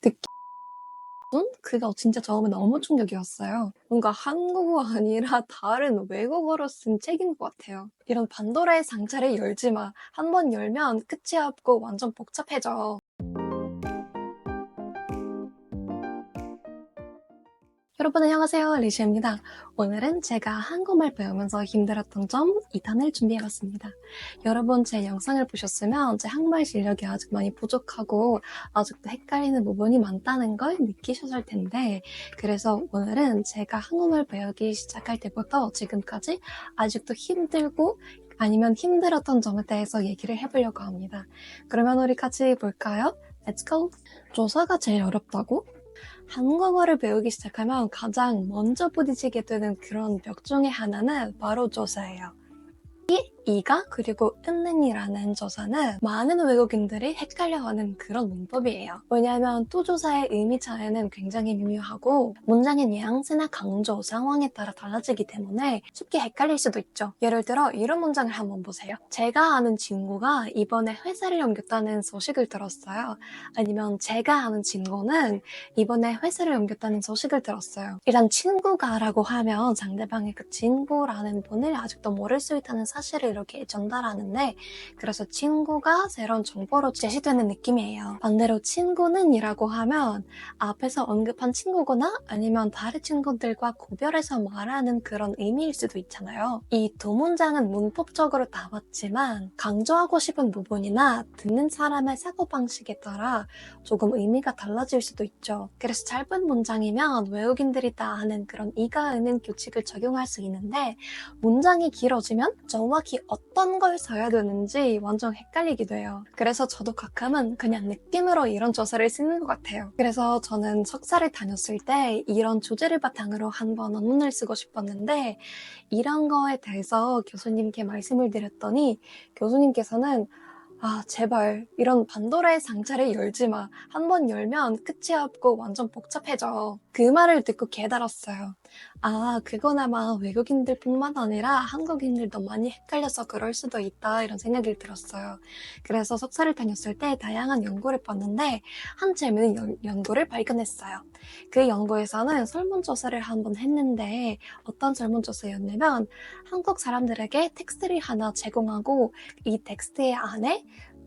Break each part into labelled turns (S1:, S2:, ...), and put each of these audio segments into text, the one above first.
S1: 듣기 그가 진짜 처음에 너무 충격이었어요. 뭔가 한국어 아니라 다른 외국어로 쓴 책인 것 같아요. 이런 판도라의 상자를 열지 마. 한 번 열면 끝이 없고 완전 복잡해져. 여러분 안녕하세요. 리시입니다. 오늘은 제가 한국말 배우면서 힘들었던 점 2탄을 준비해봤습니다. 여러분 제 영상을 보셨으면 제 한국말 실력이 아직 많이 부족하고 아직도 헷갈리는 부분이 많다는 걸 느끼셨을 텐데 그래서 오늘은 제가 한국말 배우기 시작할 때부터 지금까지 아직도 힘들고 아니면 힘들었던 점에 대해서 얘기를 해보려고 합니다. 그러면 우리 같이 볼까요? Let's go! 조사가 제일 어렵다고? 한국어를 배우기 시작하면 가장 먼저 부딪히게 되는 그런 벽 중에 하나는 바로 조사예요. 이, 이가 그리고 은는이라는 조사는 많은 외국인들이 헷갈려하는 그런 문법이에요. 왜냐하면 또 조사의 의미 차이는 굉장히 미묘하고 문장의 뉘앙스나 강조, 상황에 따라 달라지기 때문에 쉽게 헷갈릴 수도 있죠. 예를 들어 이런 문장을 한번 보세요. 제가 아는 친구가 이번에 회사를 옮겼다는 소식을 들었어요. 아니면 제가 아는 친구는 이번에 회사를 옮겼다는 소식을 들었어요. 일단 친구가라고 하면 상대방의 그 친구라는 분을 아직도 모를 수 있다는 사실을 이렇게 전달하는데 그래서 친구가 새로운 정보로 제시되는 느낌이에요. 반대로 친구는 이라고 하면 앞에서 언급한 친구거나 아니면 다른 친구들과 구별해서 말하는 그런 의미일 수도 있잖아요. 이 두 문장은 문법적으로 다 맞지만 강조하고 싶은 부분이나 듣는 사람의 사고방식에 따라 조금 의미가 달라질 수도 있죠. 그래서 짧은 문장이면 외국인들이 다 아는 그런 이가 있는 규칙을 적용할 수 있는데 문장이 길어지면 정확히 어떤 걸 써야 되는지 완전 헷갈리기도 해요. 그래서 저도 가끔은 그냥 느낌으로 이런 조사를 쓰는 것 같아요. 그래서 저는 석사를 다녔을 때 이런 주제를 바탕으로 한번 논문을 쓰고 싶었는데 이런 거에 대해서 교수님께 말씀을 드렸더니 교수님께서는 아, 제발, 이런 판도라의 상자를 열지 마. 한 번 열면 끝이 없고 완전 복잡해져. 그 말을 듣고 깨달았어요. 아, 그거나마 외국인들 뿐만 아니라 한국인들도 많이 헷갈려서 그럴 수도 있다, 이런 생각이 들었어요. 그래서 석사를 다녔을 때 다양한 연구를 봤는데, 한 재미있는 연, 연구를 발견했어요. 그 연구에서는 설문조사를 한번 했는데, 어떤 설문조사였냐면, 한국 사람들에게 텍스트를 하나 제공하고, 이 텍스트의 안에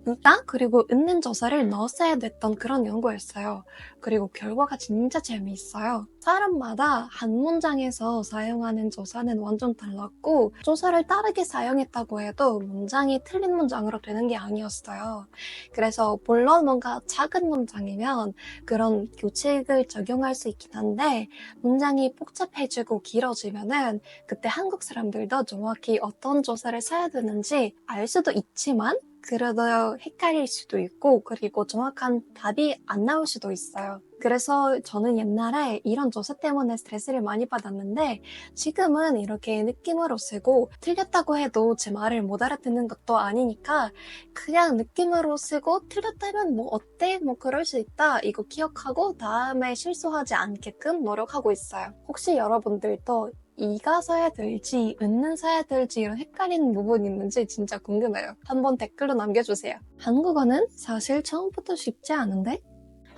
S1: 읽다 그리고 읽는 조사를 넣었어야 됐던 그런 연구였어요. 그리고 결과가 진짜 재미있어요. 사람마다 한 문장에서 사용하는 조사는 완전 달랐고 조사를 다르게 사용했다고 해도 문장이 틀린 문장으로 되는 게 아니었어요. 그래서 물론 뭔가 작은 문장이면 그런 규칙을 적용할 수 있긴 한데 문장이 복잡해지고 길어지면은 그때 한국 사람들도 정확히 어떤 조사를 써야 되는지 알 수도 있지만 그래도 헷갈릴 수도 있고 그리고 정확한 답이 안 나올 수도 있어요. 그래서 저는 옛날에 이런 조사 때문에 스트레스를 많이 받았는데 지금은 이렇게 느낌으로 쓰고 틀렸다고 해도 제 말을 못 알아듣는 것도 아니니까 그냥 느낌으로 쓰고 틀렸다면 뭐 어때? 뭐 그럴 수 있다. 이거 기억하고 다음에 실수하지 않게끔 노력하고 있어요. 혹시 여러분들도 이가 써야 될지 은는 써야 될지 이런 헷갈리는 부분이 있는지 진짜 궁금해요. 한번 댓글로 남겨주세요. 한국어는 사실 처음부터 쉽지 않은데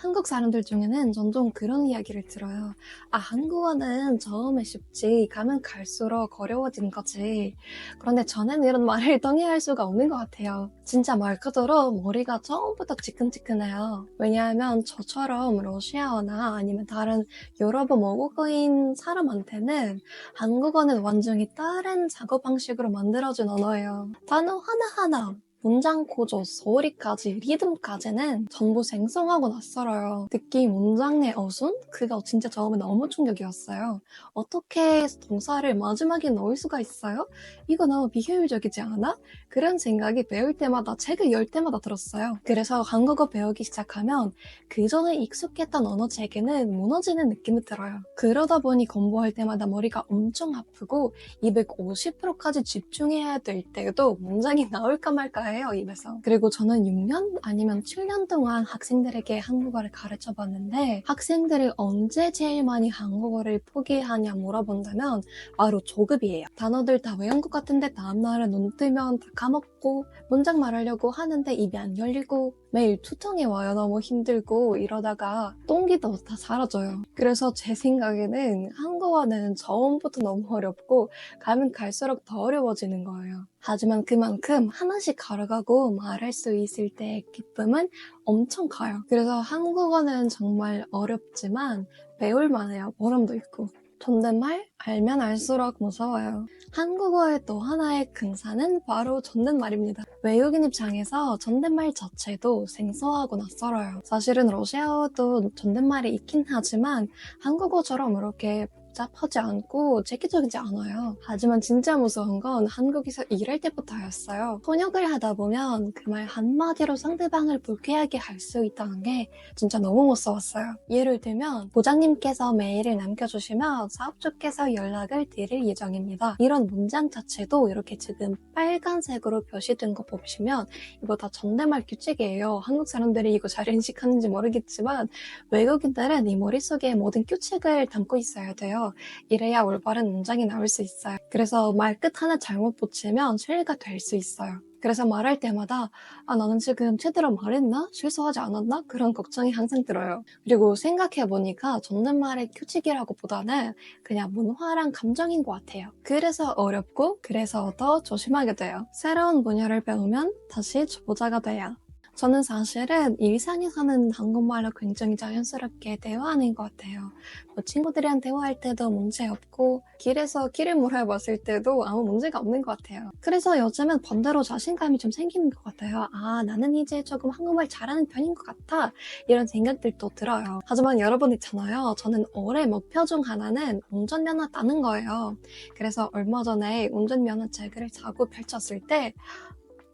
S1: 한국 사람들 중에는 종종 그런 이야기를 들어요. 아, 한국어는 처음에 쉽지, 가면 갈수록 어려워진 거지. 그런데 저는 이런 말을 동의할 수가 없는 것 같아요. 진짜 말 그대로 머리가 처음부터 지끈지끈해요. 왜냐하면 저처럼 러시아어나 아니면 다른 유럽어 모국어인 사람한테는 한국어는 완전히 다른 작업 방식으로 만들어진 언어예요. 단어 하나하나 문장 구조, 소리까지, 리듬까지는 전부 생성하고 낯설어요. 특히 문장 내 어순? 그가 진짜 처음에 너무 충격이었어요. 어떻게 동사를 마지막에 넣을 수가 있어요? 이거 너무 비효율적이지 않아? 그런 생각이 배울 때마다 책을 열 때마다 들었어요. 그래서 한국어 배우기 시작하면 그 전에 익숙했던 언어 체계는 무너지는 느낌이 들어요. 그러다 보니 공부할 때마다 머리가 엄청 아프고 250%까지 집중해야 될 때도 문장이 나올까 말까 해요, 입에서. 그리고 저는 6년 아니면 7년 동안 학생들에게 한국어를 가르쳐 봤는데 학생들이 언제 제일 많이 한국어를 포기하냐 물어본다면 바로 조급이에요. 단어들 다 외운 것 같은데 다음날에 눈 뜨면 다 까먹고 문장 말하려고 하는데 입이 안 열리고 매일 투정이 와요. 너무 힘들고 이러다가 똥기도 다 사라져요. 그래서 제 생각에는 한국어는 처음부터 너무 어렵고 가면 갈수록 더 어려워지는 거예요. 하지만 그만큼 하나씩 걸어가고 말할 수 있을 때의 기쁨은 엄청 커요. 그래서 한국어는 정말 어렵지만 배울 만해요. 보람도 있고. 존댓말 알면 알수록 무서워요. 한국어의 또 하나의 근사는 바로 존댓말입니다. 외국인 입장에서 존댓말 자체도 생소하고 낯설어요. 사실은 러시아어도 존댓말이 있긴 하지만 한국어처럼 이렇게 복잡하지 않고 체계적이지 않아요. 하지만 진짜 무서운 건 한국에서 일할 때부터였어요. 번역을 하다 보면 그 말 한마디로 상대방을 불쾌하게 할 수 있다는 게 진짜 너무 무서웠어요. 예를 들면 보장님께서 메일을 남겨주시면 사업주께서 연락을 드릴 예정입니다. 이런 문장 자체도 이렇게 지금 빨간색으로 표시된 거 보시면 이거 다 존댓말 규칙이에요. 한국 사람들이 이거 잘 인식하는지 모르겠지만 외국인들은 이 머릿속에 모든 규칙을 담고 있어야 돼요. 이래야 올바른 문장이 나올 수 있어요. 그래서 말 끝 하나 잘못 붙이면 실례가 될 수 있어요. 그래서 말할 때마다 아 나는 지금 제대로 말했나? 실수하지 않았나? 그런 걱정이 항상 들어요. 그리고 생각해보니까 존댓말의 규칙이라고 보다는 그냥 문화랑 감정인 것 같아요. 그래서 어렵고 그래서 더 조심하게 돼요. 새로운 분야를 배우면 다시 초보자가 돼요. 저는 사실은 일상에서는 한국말로 굉장히 자연스럽게 대화하는 것 같아요. 뭐 친구들이랑 대화할 때도 문제 없고 길에서 길을 물어봤을 때도 아무 문제가 없는 것 같아요. 그래서 요즘은 반대로 자신감이 좀 생기는 것 같아요. 아 나는 이제 조금 한국말 잘하는 편인 것 같아 이런 생각들도 들어요. 하지만 여러분 있잖아요. 저는 올해 목표 중 하나는 운전면허 따는 거예요. 그래서 얼마 전에 운전면허 책을 자고 펼쳤을 때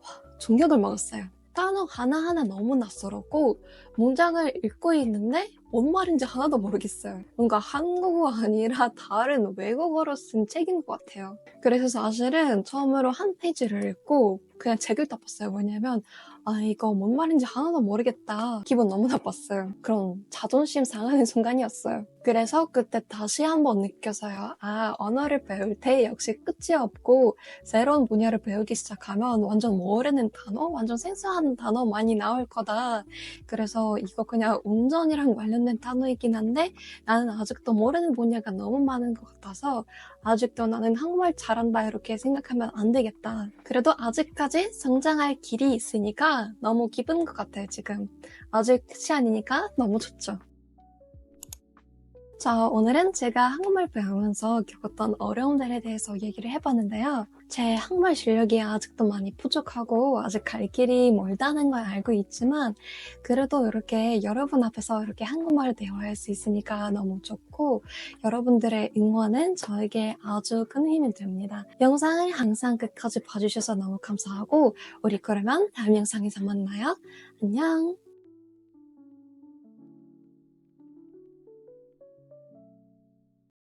S1: 와, 충격을 먹었어요. 단어 하나하나 너무 낯설었고 문장을 읽고 있는데 뭔 말인지 하나도 모르겠어요. 뭔가 한국어 아니라 다른 외국어로 쓴 책인 것 같아요. 그래서 사실은 처음으로 한 페이지를 읽고 그냥 책을 덮었어요. 뭐냐면 아 이거 뭔 말인지 하나도 모르겠다. 기분 너무 나빴어요. 그런 자존심 상하는 순간이었어요. 그래서 그때 다시 한번 느껴서요. 아 언어를 배울 때 역시 끝이 없고 새로운 분야를 배우기 시작하면 완전 모르는 단어, 완전 생소한 단어 많이 나올 거다. 그래서 이거 그냥 운전이랑 관련된 단어이긴 한데 나는 아직도 모르는 분야가 너무 많은 것 같아서 아직도 나는 한국말 잘한다 이렇게 생각하면 안 되겠다. 그래도 아직 까지 성장할 길이 있으니까 너무 기쁜 것 같아요, 지금. 아직 끝이 아니니까 너무 좋죠. 자, 오늘은 제가 한국말 배우면서 겪었던 어려움들에 대해서 얘기를 해봤는데요. 제 한국말 실력이 아직도 많이 부족하고 아직 갈 길이 멀다는 걸 알고 있지만 그래도 이렇게 여러분 앞에서 이렇게 한국말을 대화할 수 있으니까 너무 좋고 여러분들의 응원은 저에게 아주 큰 힘이 됩니다. 영상을 항상 끝까지 봐주셔서 너무 감사하고 우리 그러면 다음 영상에서 만나요. 안녕!